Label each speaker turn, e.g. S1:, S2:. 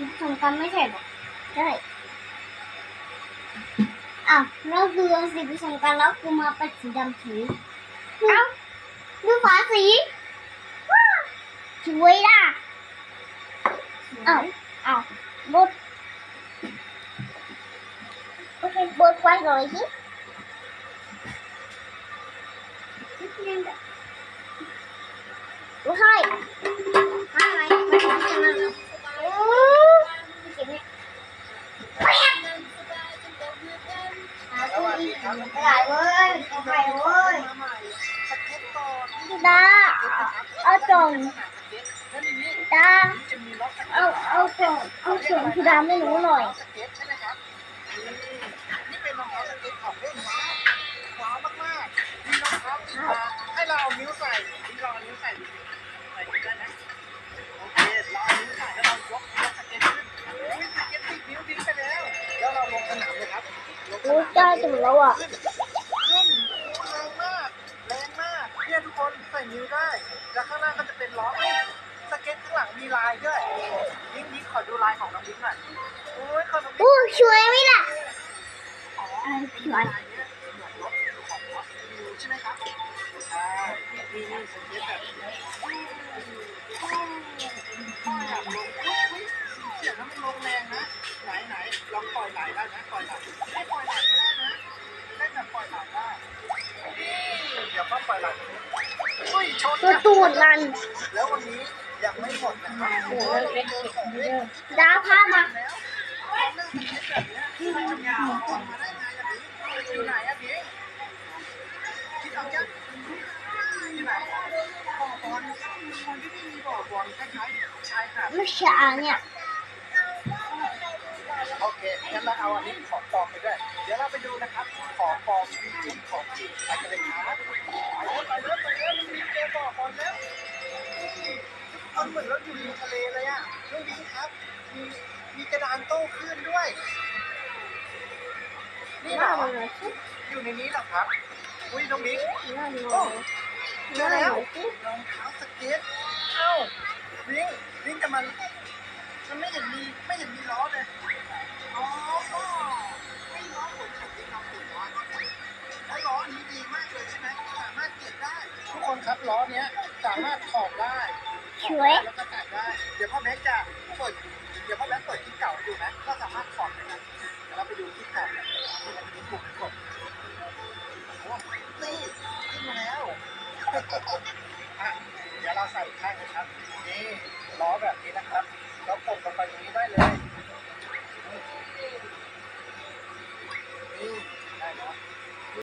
S1: สีผสมกันไม่ใช่หรอใช่อ้าวแล้วคือเอาสีผสมกัน ตู้อีกไม่ได้เว้ยเอาไปเว้ย
S2: มาใหม่สเก็ตก่อา
S1: เอาจง
S2: แล้าเอา
S1: เอาจงเอาจงคือดาไม่รู้หน่อย
S2: สเก็ตใช่ไหมครับนี่นี่เป็นรองเท้าสเก็ตของเล่นว้าวว้าวมากๆมีรองเท้าติดมาให้เราเอานิ้วใส่นี่เราเอานิ้วใส่ใส่ได้ไห ลงสรู้นาม
S1: จ้าจุดแล้วอะ
S2: ขึ้นขึ้นแรงมากแรงมากเนี่ยทุกคนใส่นิ้วได้ แล้วข้างล่างก็จะเป็นล้อเอ้ยสเก็ตข้างหลังมีลายด้วยยิ้มยิ้มขอดูลายของน้องยิ้มหน่อยโอ้ยของน้องยิ้ม
S1: อู้สวยไหมล่ะ
S2: อ๋อ
S1: อะไรส
S2: มี
S1: วย
S2: ลายเนี่ยเหมือนรถของรถมิวใช่ไหมครับใช่นี่นี่สเก็ตแบบนี้พ่ออยากลงอุ๊ยอุ๊ยเสียงแล้วมันลงแรงนะไหนไหนลองปล่อยไหลได้ไหมปล่อยไหล
S1: ตัว
S2: นะ
S1: ตูดมัน
S2: แล้ววันนี้ยังไม่หมดนะครับโอ้โหเราเจอของเล่น
S1: ดาพามา
S2: แล้วของเล่นสเก็ตแบบเนี้ยมันจะยาวออกมาได้ไงอะพี่อยู่ไหนอะพี่คิดเอายังอยู่ไหนบ่อบอลคนที่นี่มีบ่อบอลคล้ายๆชายหาด
S1: ไม่ใช่เนี่ย
S2: โอเคงั้นเราเอาอันนี้ของปลอมไปด้วย เดี๋ยวเราไปดูนะครับ ของปลอมมีจริงของจริงไปกันเลยครับ นี่เหรน่าอ
S1: เลยสิ
S2: อยู่ในนี้เหรอครับ อุ้ยน้องบิ๊ก
S1: น่าเลย
S2: โอ้เจอ
S1: น่า
S2: แล้ว
S1: เลยสิ
S2: รองเท้าสเก็ตเอ้าบิ๊กบิ๊กแต่มันมันไม่เห็นมีไม่เห็นมีล้อเลยอ๋อไม่ล้อขนขับที่เราติดล้อแล้วล้ออันนี้ดีมากเลยใช่ไหมสามารถเก็บได้ ทุกคนครับล้อเนี้ยสามารถถอดได้
S1: สวย
S2: แล้วก็ตัดได้ เดี๋ยวพ่อแม็กจะเปิดเดี๋ยวพ่อแม็กเปิดค อะเดี๋ยวเราใส่อีกข้างนะครับ นี่ล้อแบบนี้นะครับ เรากดลงไปตรงนี้ได้เลย